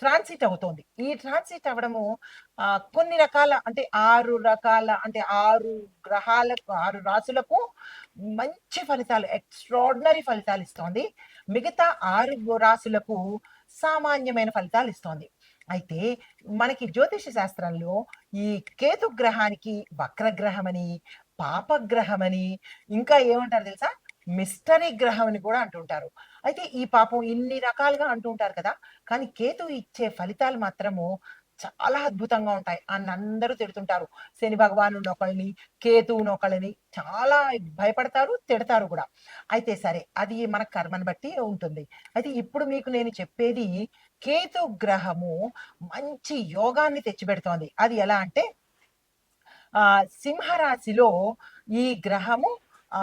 Transit అవుతోంది. ఈ transit అవ్వడము కొన్ని రకాల అంటే ఆరు రకాల అంటే ఆరు గ్రహాలకు ఆరు రాసులకు మంచి ఫలితాలు ఎక్స్ట్రాడినరీ ఫలితాలు ఇస్తోంది. మిగతా ఆరు రాసులకు సామాన్యమైన ఫలితాలు ఇస్తోంది. అయితే మనకి జ్యోతిష శాస్త్రంలో ఈ కేతు గ్రహానికి వక్రగ్రహమని పాపగ్రహమని ఇంకా ఏమంటారు తెలుసా? మిస్టరీ గ్రహం అని కూడా అంటుంటారు. అయితే ఈ పాపం ఇన్ని రకాలుగా అంటుంటారు కదా కానీ కేతు ఇచ్చే ఫలితాలు మాత్రము చాలా అద్భుతంగా ఉంటాయి అని అందరూ తిడుతుంటారు. శని భగవానుడు ఒకళ్ళని కేతువుని ఒకళ్ళని చాలా భయపడతారు తిడతారు కూడా. అయితే సరే అది మన కర్మను బట్టి ఉంటుంది. అయితే ఇప్పుడు మీకు నేను చెప్పేది కేతు గ్రహము మంచి యోగాన్ని తెచ్చిపెడుతోంది. అది ఎలా అంటే ఆ సింహరాశిలో ఈ గ్రహము ఆ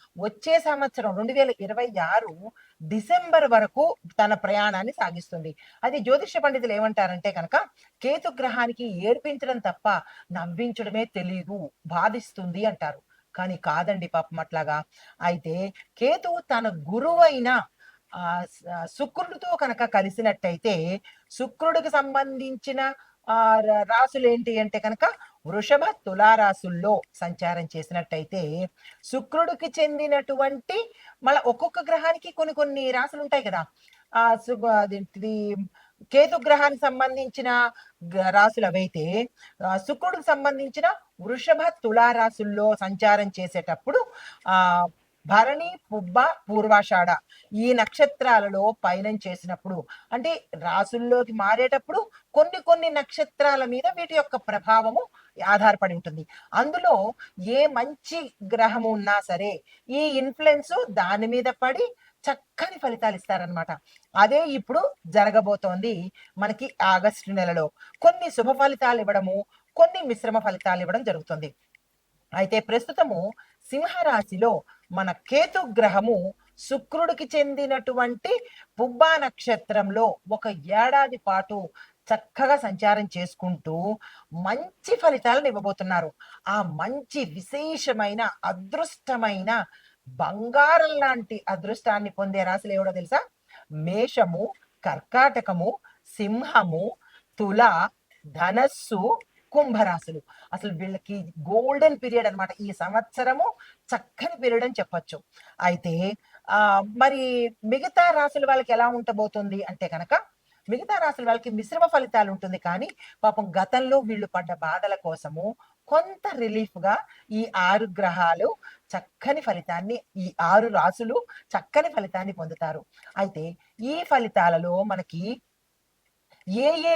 వచ్చే సంవత్సరం రెండు వేల ఇరవై ఆరు డిసెంబర్ వరకు తన ప్రయాణాన్ని సాగిస్తుంది. అది జ్యోతిష పండితులు ఏమంటారంటే కనుక కేతు గ్రహానికి ఏడ్పించడం తప్ప నవ్వించడమే తెలియదు బాధిస్తుంది అంటారు. కానీ కాదండి పాపం అట్లాగా. అయితే కేతు తన గురువైన ఆ శుక్రుడితో కనుక కలిసినట్టయితే శుక్రుడికి సంబంధించిన ఆ రాసులు ఏంటి అంటే కనుక వృషభ తులారాసుల్లో సంచారం చేసినట్టయితే శుక్రుడికి చెందినటువంటి మళ్ళీ ఒక్కొక్క గ్రహానికి కొన్ని కొన్ని రాసులు ఉంటాయి కదా. ఆ సు- కేతు గ్రహానికి సంబంధించిన గ- రాసులు అవైతే శుక్రుడికి సంబంధించిన వృషభ తులారాసుల్లో సంచారం చేసేటప్పుడు ఆ భరణి పుబ్బ పూర్వాషాఢ ఈ నక్షత్రాలలో పయనం చేసినప్పుడు అంటే రాసుల్లోకి మారేటప్పుడు కొన్ని కొన్ని నక్షత్రాల మీద వీటి యొక్క ప్రభావము ఆధారపడి ఉంటుంది. అందులో ఏ మంచి గ్రహము ఉన్నా సరే ఈ ఇన్ఫ్లుయెన్స్ దాని మీద పడి చక్కని ఫలితాలు ఇస్తారనమాట అదే ఇప్పుడు జరగబోతోంది మనకి ఆగస్టు నెలలో. కొన్ని శుభ ఫలితాలు ఇవ్వడము కొన్ని మిశ్రమ ఫలితాలు ఇవ్వడం జరుగుతుంది. అయితే ప్రస్తుతము సింహరాశిలో మన కేతు గ్రహము శుక్రుడికి చెందినటువంటి పుబ్బా నక్షత్రంలో ఒక ఏడాది పాటు చక్కగా సంచారం చేసుకుంటూ మంచి ఫలితాలను ఇవ్వబోతున్నారు. ఆ మంచి విశేషమైన అదృష్టమైన బంగారం లాంటి అదృష్టాన్ని పొందే రాశులు ఏవడో తెలుసా? మేషము కర్కాటకము సింహము తుల ధనస్సు కుంభరాశులు. అసలు వీళ్ళకి గోల్డెన్ పీరియడ్ అన్నమాట. ఈ సంవత్సరము చక్కని పీరియడ్ అని చెప్పొచ్చు. అయితే ఆ మరి మిగతా రాశుల వాళ్ళకి ఎలా ఉండబోతుంది అంటే కనుక మిగతా రాశుల వాళ్ళకి మిశ్రమ ఫలితాలు ఉంటుంది. కానీ పాపం గతంలో వీళ్ళు పడ్డ బాధల కోసము కొంత రిలీఫ్గా ఈ ఆరు గ్రహాలు చక్కని ఫలితాన్ని ఈ ఆరు రాసులు చక్కని ఫలితాన్ని పొందుతారు. అయితే ఈ ఫలితాలలో మనకి ఏ ఏ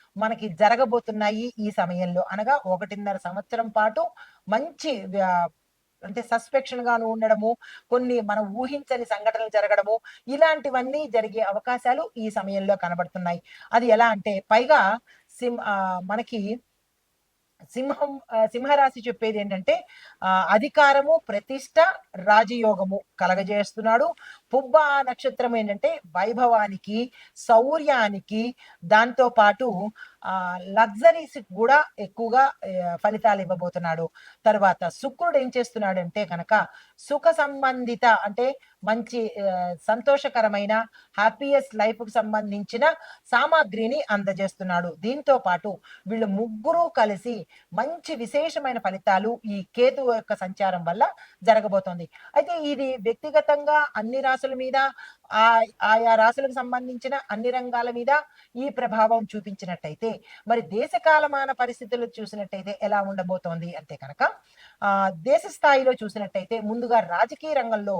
మనకి జరగబోతున్నాయి ఈ సమయంలో. అనగా ఒకటిన్నర సంవత్సరం పాటు మంచి అంటే సస్పెక్షన్ గాను ఉండడము కొన్ని మనం ఊహించని సంఘటనలు జరగడము ఇలాంటివన్నీ జరిగే అవకాశాలు ఈ సమయంలో కనబడుతున్నాయి. అది ఎలా అంటే పైగా సిం ఆ, మనకి సింహం సింహరాశి చెప్పేది ఏంటంటే ఆ, అధికారము ప్రతిష్ట రాజయోగము కలగజేస్తున్నాడు. పుబ్బ నక్షత్రం ఏంటంటే వైభవానికి శౌర్యానికి దాంతో పాటు లగ్జరీస్ కూడా ఎక్కువగా ఫలితాలు ఇవ్వబోతున్నాడు. తర్వాత శుక్రుడు ఏం చేస్తున్నాడంటే కనుక సుఖ సంబంధిత అంటే మంచి సంతోషకరమైన హ్యాపీయెస్ట్ లైఫ్కు సంబంధించిన సామాగ్రిని అందజేస్తున్నాడు. దీంతో పాటు వీళ్ళు ముగ్గురు కలిసి మంచి విశేషమైన ఫలితాలు ఈ కేతు యొక్క సంచారం వల్ల జరగబోతోంది. అయితే ఇది వ్యక్తిగతంగా అన్ని రాసుల మీద ఆ ఆయా రాసులకు సంబంధించిన అన్ని రంగాల మీద ఈ ప్రభావం చూపించినట్టయితే మరి దేశ కాలమాన పరిస్థితులు చూసినట్టయితే ఎలా ఉండబోతోంది అంటే కనుక ఆ దేశ స్థాయిలో చూసినట్టయితే ముందుగా రాజకీయ రంగంలో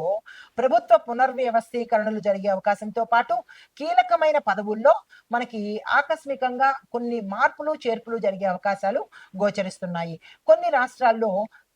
ప్రభుత్వ పునర్వ్యవస్థీకరణలు జరిగే అవకాశంతో పాటు కీలకమైన పదవుల్లో మనకి ఆకస్మికంగా కొన్ని మార్పులు చేర్పులు జరిగే అవకాశాలు గోచరిస్తున్నాయి. కొన్ని రాష్ట్రాల్లో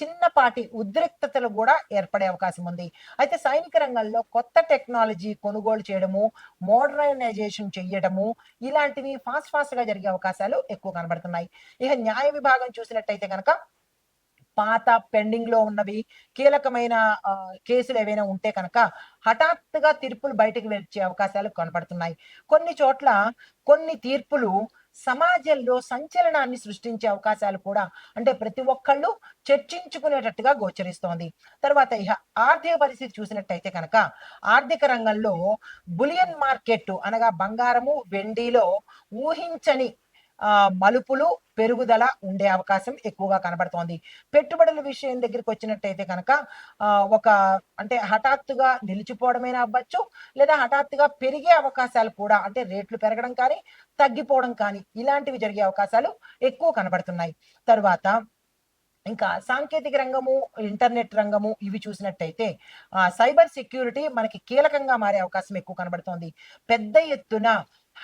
చిన్నపాటి ఉద్రిక్తతలు కూడా ఏర్పడే అవకాశం ఉంది. అయితే సైనిక రంగంలో కొత్త టెక్నాలజీ కొనుగోలు చేయడము మోడర్నైజేషన్ చేయడము ఇలాంటివి ఫాస్ట్ ఫాస్ట్గా జరిగే అవకాశాలు ఎక్కువ కనబడుతున్నాయి. ఇక న్యాయ విభాగం చూసినట్టయితే కనుక పాత పెండింగ్లో ఉన్నవి కీలకమైన కేసులు ఏవైనా ఉంటే కనుక హఠాత్తుగా తీర్పులు బయటకు వచ్చే అవకాశాలు కనపడుతున్నాయి కొన్ని చోట్ల కొన్ని తీర్పులు సమాజంలో సంచలనాన్ని సృష్టించే అవకాశాలు కూడా అంటే ప్రతి ఒక్కళ్ళు చర్చించుకునేటట్టుగా గోచరిస్తోంది. తర్వాత ఇహ ఆర్థిక పరిస్థితి చూసినట్టయితే కనుక ఆర్థిక రంగంలో బులియన్ మార్కెట్ అనగా బంగారము వెండిలో ఊహించని మలుపులు పెరుగుదల ఉండే అవకాశం ఎక్కువగా కనబడుతోంది. పెట్టుబడుల విషయం దగ్గరికి వచ్చినట్టయితే కనుక ఆ, ఒక అంటే హఠాత్తుగా నిలిచిపోవడమైనా అవ్వచ్చు లేదా హఠాత్తుగా పెరిగే అవకాశాలు కూడా అంటే రేట్లు పెరగడం కానీ తగ్గిపోవడం కానీ ఇలాంటివి జరిగే అవకాశాలు ఎక్కువ కనబడుతున్నాయి. తర్వాత ఇంకా సాంకేతిక రంగము ఇంటర్నెట్ రంగము ఇవి చూసినట్టయితే ఆ సైబర్ సెక్యూరిటీ మనకి కీలకంగా మారే అవకాశం ఎక్కువ కనబడుతోంది. పెద్ద ఎత్తున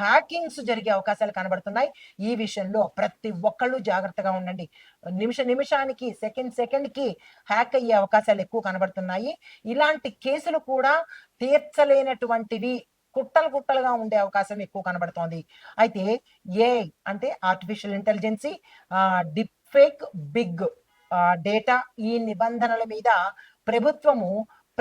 హ్యాకింగ్స్ జరిగే అవకాశాలు కనబడుతున్నాయి. ఈ విషయంలో ప్రతి ఒక్కళ్ళు జాగ్రత్తగా ఉండండి. నిమిష నిమిషానికి సెకండ్ సెకండ్కి హ్యాక్ అయ్యే అవకాశాలు ఎక్కువ కనబడుతున్నాయి. ఇలాంటి కేసులు కూడా తీర్చలేనటువంటివి కుట్టలు కుట్టలుగా ఉండే అవకాశం ఎక్కువ కనబడుతోంది. అయితే ఏ అంటే artificial intelligence deep fake big data ఈ నిబంధనల మీద ప్రభుత్వము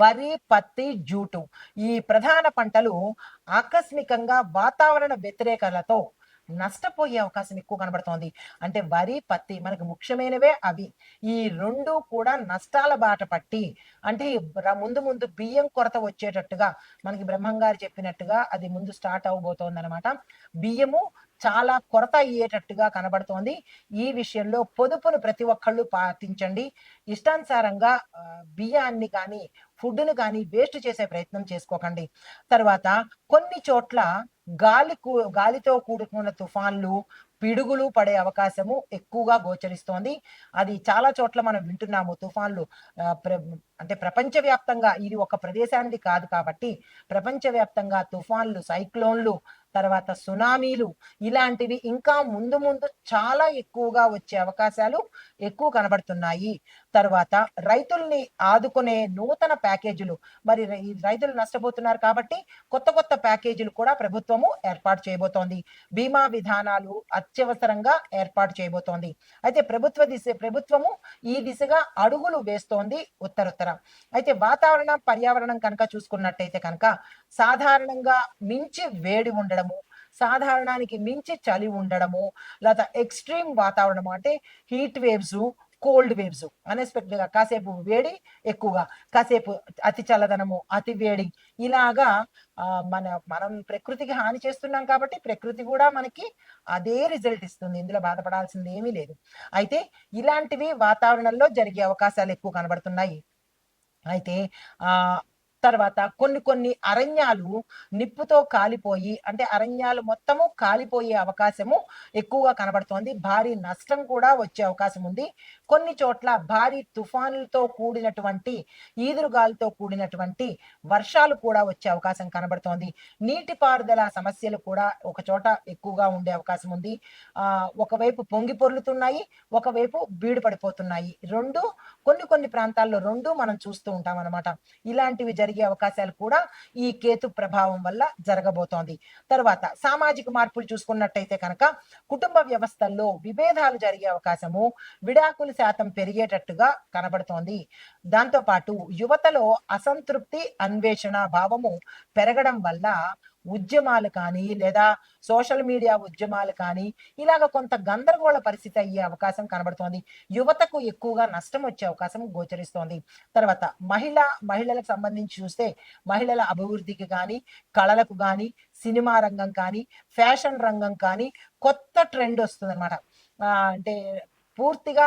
వరి పత్తి జూటు. ఈ ప్రధాన పంటలు ఆకస్మికంగా వాతావరణ వ్యతిరేకలతో నష్టపోయే అవకాశం ఎక్కువ కనబడుతోంది. అంటే వరి పత్తి మనకు ముఖ్యమైనవే అవి. ఈ రెండు కూడా నష్టాల బాట పట్టి అంటే ముందు ముందు బియ్యం కొరత వచ్చేటట్టుగా మనకి బ్రహ్మంగారు చెప్పినట్టుగా అది ముందు స్టార్ట్ అవబోతోంది అనమాట బియ్యము చాలా కొరత అయ్యేటట్టుగా కనబడుతోంది. ఈ విషయంలో పొదుపును ప్రతి ఒక్కళ్ళు పాటించండి. ఇష్టానుసారంగా బియ్యాన్ని కానీ ఫుడ్ను కానీ వేస్ట్ చేసే ప్రయత్నం చేసుకోకండి. తర్వాత కొన్ని చోట్ల గాలి కూ- గాలితో కూడుకున్న తుఫాన్లు పిడుగులు పడే అవకాశము ఎక్కువగా గోచరిస్తోంది. అది చాలా చోట్ల మనం వింటున్నాము. తుఫాన్లు అంటే ప్రపంచవ్యాప్తంగా ఇది ఒక ప్రదేశానికి కాదు కాబట్టి ప్రపంచవ్యాప్తంగా తుఫాన్లు సైక్లోన్లు తర్వాత సునామీలు ఇలాంటివి ఇంకా ముందు ముందు చాలా ఎక్కువగా వచ్చే అవకాశాలు ఎక్కువ కనబడుతున్నాయి. తర్వాత రైతుల్ని ఆదుకునే నూతన ప్యాకేజీలు. మరి రైతులు నష్టపోతున్నారు కాబట్టి కొత్త కొత్త ప్యాకేజీలు కూడా ప్రభుత్వము ఏర్పాటు చేయబోతోంది. బీమా విధానాలు అత్యవసరంగా ఏర్పాటు చేయబోతోంది. అయితే ప్రభుత్వ దిశ ప్రభుత్వము ఈ దిశగా అడుగులు వేస్తోంది ఉత్తరత్తర. అయితే వాతావరణ పర్యావరణం కనుక చూసుకున్నట్టయితే కనుక సాధారణంగా మించి వేడి ఉండడము సాధారణానికి మించి చలి ఉండడము లేదా ఎక్స్ట్రీమ్ వాతావరణం అంటే హీట్ వేవ్స్ కోల్డ్ వేవ్స్ అన్ఎక్స్పెక్టెడ్గా కాసేపు వేడి ఎక్కువగా కాసేపు అతి చల్లదనము అతి వేడి. ఇలాగా మన మనం ప్రకృతికి హాని చేస్తున్నాం కాబట్టి ప్రకృతి కూడా మనకి అదే రిజల్ట్ ఇస్తుంది. ఇందులో బాధపడాల్సింది ఏమీ లేదు. అయితే ఇలాంటివి వాతావరణంలో జరిగే అవకాశాలు ఎక్కువ కనబడుతున్నాయి. అయితే ఆ తర్వాత కొన్ని కొన్ని అరణ్యాలు నిప్పుతో కాలిపోయి అంటే అరణ్యాలు మొత్తము కాలిపోయే అవకాశము ఎక్కువగా కనబడుతోంది. భారీ నష్టం కూడా వచ్చే అవకాశం ఉంది. కొన్ని చోట్ల భారీ తుఫానులతో కూడినటువంటి ఈదురుగాలితో కూడినటువంటి వర్షాలు కూడా వచ్చే అవకాశం కనబడుతోంది. నీటిపారుదల సమస్యలు కూడా ఒక చోట ఎక్కువగా ఉండే అవకాశం ఉంది. ఆ ఒకవైపు పొంగి పొర్లుతున్నాయి ఒకవైపు బీడు పడిపోతున్నాయి. రెండు కొన్ని కొన్ని ప్రాంతాల్లో రెండు మనం చూస్తూ ఉంటాం అనమాట ఇలాంటివి జరిగే అవకాశాలు కూడా ఈ కేతు ప్రభావం వల్ల జరగబోతోంది. తర్వాత సామాజిక మార్పులు చూసుకున్నట్టయితే కనుక కుటుంబ వ్యవస్థల్లో విభేదాలు జరిగే అవకాశము విడాకులు శాతం పెరిగేటట్టుగా కనబడుతోంది. దాంతో పాటు యువతలో అసంతృప్తి అన్వేషణ భావము పెరగడం వల్ల ఉద్యమాలు కానీ లేదా సోషల్ మీడియా ఉద్యమాలు కానీ ఇలాగ కొంత గందరగోళ పరిస్థితి అయ్యే అవకాశం కనబడుతోంది. యువతకు ఎక్కువగా నష్టం వచ్చే అవకాశం గోచరిస్తోంది. తర్వాత మహిళ మహిళలకు సంబంధించి చూస్తే మహిళల అభివృద్ధికి కానీ కళలకు కానీ సినిమా రంగం కానీ ఫ్యాషన్ రంగం కానీ కొత్త ట్రెండ్ వస్తుంది అనమాట అంటే పూర్తిగా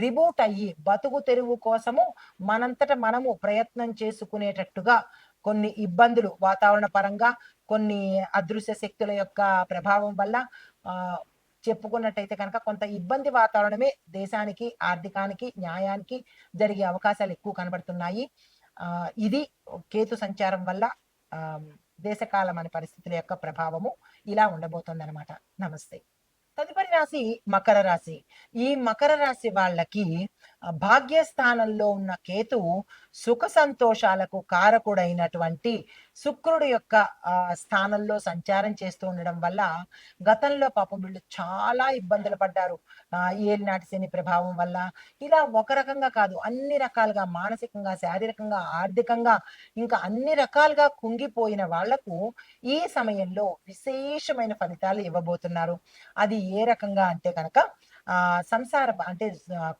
రిబూట్ అయ్యి బతుకు తెరువు కోసము మనంతట మనము ప్రయత్నం చేసుకునేటట్టుగా కొన్ని ఇబ్బందులు వాతావరణ పరంగా కొన్ని అదృశ్య శక్తుల యొక్క ప్రభావం వల్ల చెప్పుకున్నట్టయితే కనుక కొంత ఇబ్బంది వాతావరణమే దేశానికి ఆర్థికానికి న్యాయానికి జరిగే అవకాశాలు ఎక్కువ కనబడుతున్నాయి. ఇది కేతు సంచారం వల్ల దేశకాలం అనే పరిస్థితుల యొక్క ప్రభావము ఇలా ఉండబోతుంది అనమాట నమస్తే. తదుపరి రాశి మకర రాశి. ఈ మకర రాశి వాళ్ళకి భాగ్యస్థానంలో ఉన్న కేతు సుఖ సంతోషాలకు కారకుడైనటువంటి శుక్రుడు యొక్క స్థానంలో సంచారం చేస్తూ ఉండడం వల్ల గతంలో పాపం వీళ్ళు చాలా ఇబ్బందులు పడ్డారు. ఏలినాటి శని ప్రభావం వల్ల ఇలా ఒక రకంగా కాదు అన్ని రకాలుగా మానసికంగా శారీరకంగా ఆర్థికంగా ఇంకా అన్ని రకాలుగా కుంగిపోయిన వాళ్ళకు ఈ సమయంలో విశేషమైన ఫలితాలు ఇవ్వబోతున్నారు. అది ఏ రకంగా అంటే కనుక సంసార అంటే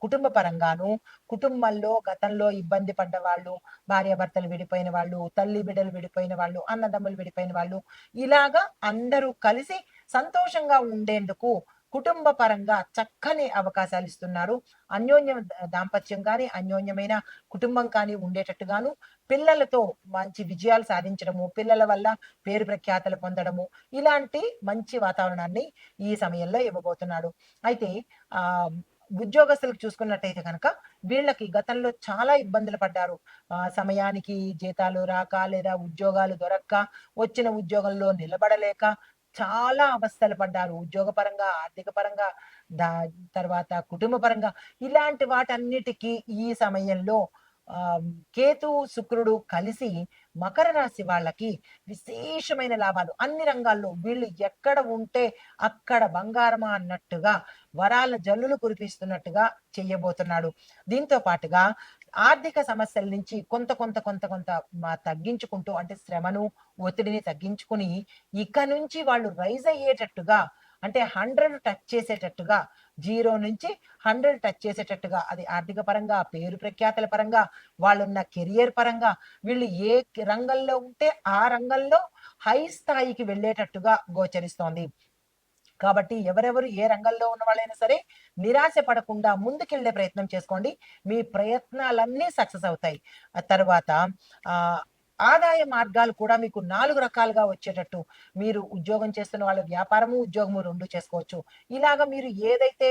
కుటుంబ పరంగాను కుటుంబంలో గతంలో ఇబ్బంది పడ్డ వాళ్ళు భార్యాభర్తలు విడిపోయిన వాళ్ళు తల్లి బిడ్డలు విడిపోయిన వాళ్ళు అన్నదమ్ములు విడిపోయిన వాళ్ళు ఇలాగా అందరూ కలిసి సంతోషంగా ఉండేందుకు కుటుంబ పరంగా చక్కని అవకాశాలు ఇస్తున్నారు అన్యోన్య దాంపత్యం కానీ అన్యోన్యమైన కుటుంబం కానీ ఉండేటట్టుగాను పిల్లలతో మంచి విజయాలు సాధించడము పిల్లల వల్ల పేరు ప్రఖ్యాతలు పొందడము ఇలాంటి మంచి వాతావరణాన్ని ఈ సమయంలో ఇవ్వబోతున్నాడు. అయితే ఆ ఉద్యోగస్తులకు చూసుకున్నట్టయితే కనుక వీళ్ళకి గతంలో చాలా ఇబ్బందులు పడ్డారు. ఆ సమయానికి జీతాలు రాక లేదా ఉద్యోగాలు దొరక్క వచ్చిన ఉద్యోగంలో నిలబడలేక చాలా అవస్థలు పడ్డారు. ఉద్యోగ పరంగా ఆర్థిక పరంగా దా తర్వాత కుటుంబ పరంగా ఇలాంటి వాటన్నిటికీ ఈ సమయంలో కేతు శుక్రుడు కలిసి మకర రాశి వాళ్ళకి విశేషమైన లాభాలు. అన్ని రంగాల్లో వీళ్ళు ఎక్కడ ఉంటే అక్కడ బంగారమా అన్నట్టుగా వరాల జల్లులు కురిపిస్తున్నట్టుగా చెయ్యబోతున్నాడు దీంతో పాటుగా ఆర్థిక సమస్యల నుంచి కొంత కొంత కొంత కొంత తగ్గించుకుంటూ అంటే శ్రమను, ఒత్తిడిని తగ్గించుకొని ఇక నుంచి వాళ్ళు రైజ్ అయ్యేటట్టుగా అంటే 100 టచ్ చేసేటట్టుగా జీరో నుంచి 100 టచ్ చేసేటట్టుగా అది ఆర్థిక పరంగా, పేరు ప్రఖ్యాతల పరంగా, వాళ్ళున్న కెరియర్ పరంగా వీళ్ళు ఏ రంగంలో ఉంటే ఆ రంగంలో హై స్థాయికి వెళ్ళేటట్టుగా గోచరిస్తోంది. కాబట్టి ఎవరెవరు ఏ రంగంలో ఉన్న వాళ్ళైనా సరే నిరాశ పడకుండా ముందుకెళ్ళే ప్రయత్నం చేసుకోండి. మీ ప్రయత్నాలన్నీ సక్సెస్ అవుతాయి. తర్వాత ఆదాయ మార్గాలు కూడా మీకు నాలుగు రకాలుగా వచ్చేటట్టు మీరు ఉద్యోగం చేస్తున్న వాళ్ళ వ్యాపారము, ఉద్యోగము రెండు చేసుకోవచ్చు. ఇలాగ మీరు ఏదైతే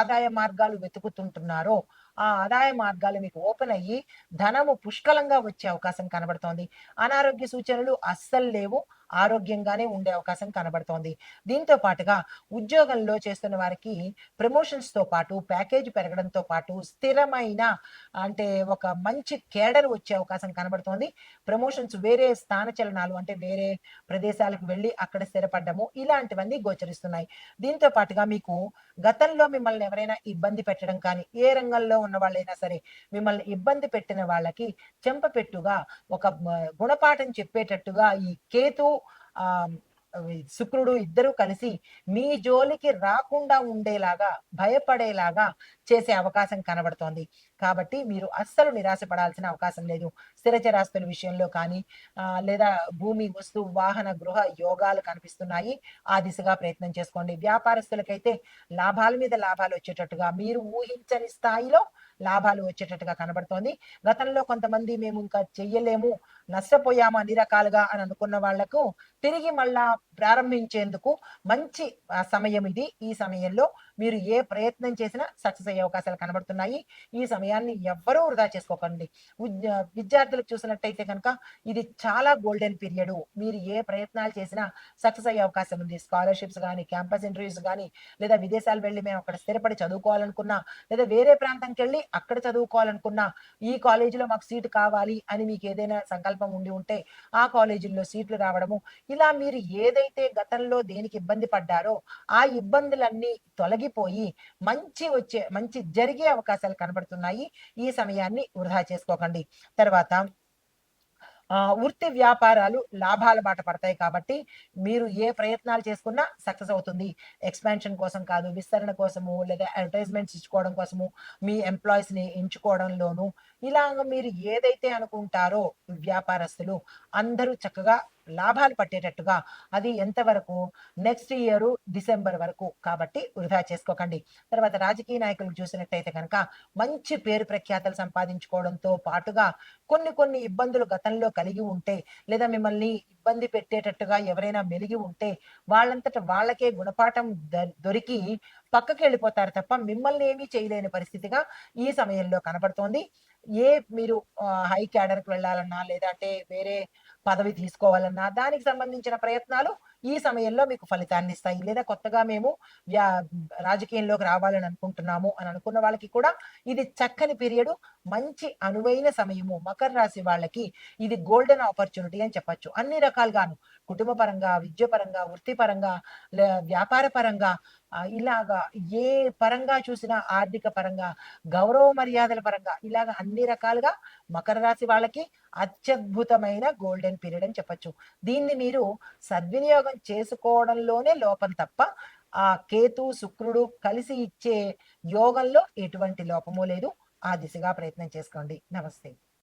ఆదాయ మార్గాలు వెతుకుతుంటున్నారో ఆ ఆదాయ మార్గాలు మీకు ఓపెన్ అయ్యి ధనము పుష్కలంగా వచ్చే అవకాశం కనబడుతోంది. అనారోగ్య సూచనలు అస్సలు లేవు. ఆరోగ్యంగానే ఉండే అవకాశం కనబడుతోంది. దీంతో పాటుగా ఉద్యోగంలో చేస్తున్న వారికి ప్రమోషన్స్‌తో పాటు ప్యాకేజ్ పెరగడంతో పాటు స్థిరమైన అంటే ఒక మంచి కేడర్ వచ్చే అవకాశం కనబడుతోంది. ప్రమోషన్స్ వేరే స్థానచలనాలు అంటే వేరే ప్రదేశాలకు వెళ్ళి అక్కడ స్థిరపడ్డము ఇలాంటివన్నీ గోచరిస్తున్నాయి. దీంతో పాటుగా మీకు గతంలో మిమ్మల్ని ఎవరైనా ఇబ్బంది పెట్టడం కానీ, ఏ రంగంలో ఉన్న వాళ్ళైనా సరే మిమ్మల్ని ఇబ్బంది పెట్టిన వాళ్ళకి చెంపపెట్టుగా ఒక గుణపాఠం చెప్పేటట్టుగా ఈ కేతు ఆ శుక్రుడు ఇద్దరూ కలిసి మీ జోలికి రాకుండా ఉండేలాగా, భయపడేలాగా చేసే అవకాశం కనబడుతోంది. కాబట్టి మీరు అస్సలు నిరాశపడాల్సిన అవకాశం లేదు. స్థిరచరాస్తుల విషయంలో కానీ లేదా భూమి, వస్తు, వాహన, గృహ యోగాలు కనిపిస్తున్నాయి. ఆ దిశగా ప్రయత్నం చేసుకోండి. వ్యాపారస్తులకైతే లాభాల మీద లాభాలు వచ్చేటట్టుగా మీరు ఊహించని స్థాయిలో లాభాలు వచ్చేటట్టుగా కనబడుతోంది. గతంలో కొంతమంది మేము ఇంకా చెయ్యలేము, నష్టపోయాము అన్ని రకాలుగా అని అనుకున్న వాళ్ళకు తిరిగి మళ్ళా ప్రారంభించేందుకు మంచి సమయం ఇది. ఈ సమయంలో మీరు ఏ ప్రయత్నం చేసినా సక్సెస్ అయ్యే అవకాశాలు కనబడుతున్నాయి. ఈ సమయాన్ని ఎవ్వరూ వృధా చేసుకోకండి. విద్యార్థులకు చూసినట్టయితే కనుక ఇది చాలా గోల్డెన్ పీరియడ్ మీరు ఏ ప్రయత్నాలు చేసినా సక్సెస్ అయ్యే అవకాశం ఉంది. స్కాలర్‌షిప్స్ కానీ క్యాంపస్ ఇంటర్వ్యూస్ గాని, లేదా విదేశాలు వెళ్ళి మేము అక్కడ స్థిరపడి చదువుకోవాలనుకున్నా, లేదా వేరే ప్రాంతంకెళ్ళి అక్కడ చదువుకోవాలనుకున్నా, ఈ కాలేజీలో మాకు సీటు కావాలి అని మీకు ఏదైనా సంకల్పం ఉండి ఉంటే, ఆ కాలేజీల్లో సీట్లు రావడము, ఇలా మీరు ఏదైతే గతంలో దేనికి ఇబ్బంది పడ్డారో, ఆ ఇబ్బందులన్నీ తొలగి తొలగిపోయి మంచి వచ్చే మంచి జరిగే అవకాశాలు కనబడుతున్నాయి. ఈ సమయాన్ని వృధా చేసుకోకండి. తర్వాత వృత్తి వ్యాపారాలు లాభాల బాట పడతాయి కాబట్టి, మీరు ఏ ప్రయత్నాలు చేసుకున్నా సక్సెస్ అవుతుంది. ఎక్స్‌పాన్షన్ కోసం కాదు, విస్తరణ కోసము, లేదా అడ్వర్టైజ్‌మెంట్స్ ఇచ్చుకోవడం కోసము, మీ ఎంప్లాయీస్‌ని ఎంచుకోవడంలోనూ, ఇలాగ మీరు ఏదైతే అనుకుంటారో వ్యాపారస్తులు అందరూ చక్కగా లాభాలు పట్టేటట్టుగా అది ఎంతవరకు నెక్స్ట్ ఇయరు డిసెంబర్ వరకు. కాబట్టి వృధా చేసుకోకండి. తర్వాత రాజకీయ నాయకులు చూసినట్టయితే కనుక మంచి పేరు ప్రఖ్యాతలు సంపాదించుకోవడంతో పాటుగా కొన్ని కొన్ని ఇబ్బందులు గతంలో కలిగి ఉంటే, లేదా మిమ్మల్ని ఇబ్బంది పెట్టేటట్టుగా ఎవరైనా మెలిగి ఉంటే, వాళ్ళంతట వాళ్ళకే గుణపాఠం దొరికి దొరికి పక్కకెళ్ళిపోతారు తప్ప మిమ్మల్ని ఏమీ చేయలేని పరిస్థితిగా ఈ సమయంలో కనబడుతోంది. ఏ మీరు హై క్యాడర్‌కి వెళ్ళాలన్నా, లేదంటే వేరే పదవి తీసుకోవాలన్నా, దానికి సంబంధించిన ప్రయత్నాలు ఈ సమయంలో మీకు ఫలితాన్ని ఇస్తాయి లేదా కొత్తగా మేము రాజకీయంలోకి రావాలని అనుకుంటున్నాము అని అనుకున్న వాళ్ళకి కూడా ఇది చక్కని పీరియడు. మంచి అనువైన సమయము. మకర రాశి వాళ్ళకి ఇది గోల్డెన్ ఆపర్చునిటీ అని చెప్పొచ్చు. అన్ని రకాలుగాను. కుటుంబ పరంగా, విద్యపరంగా వృత్తిపరంగా వ్యాపార పరంగా ఇలాగా ఏ పరంగా చూసినా ఆర్థిక పరంగా, గౌరవ మర్యాదల పరంగా ఇలాగ అన్ని రకాలుగా మకర రాశి వాళ్ళకి అత్యద్భుతమైన గోల్డెన్ పీరియడ్ అని చెప్పొచ్చు. దీన్ని మీరు సద్వినియోగం చేసుకోవడంలోనే లోపం తప్ప, ఆ కేతు, శుక్రుడు కలిసి ఇచ్చే యోగంలో ఎటువంటి లోపము లేదు. ఆ దిశగా ప్రయత్నం చేసుకోండి. నమస్తే.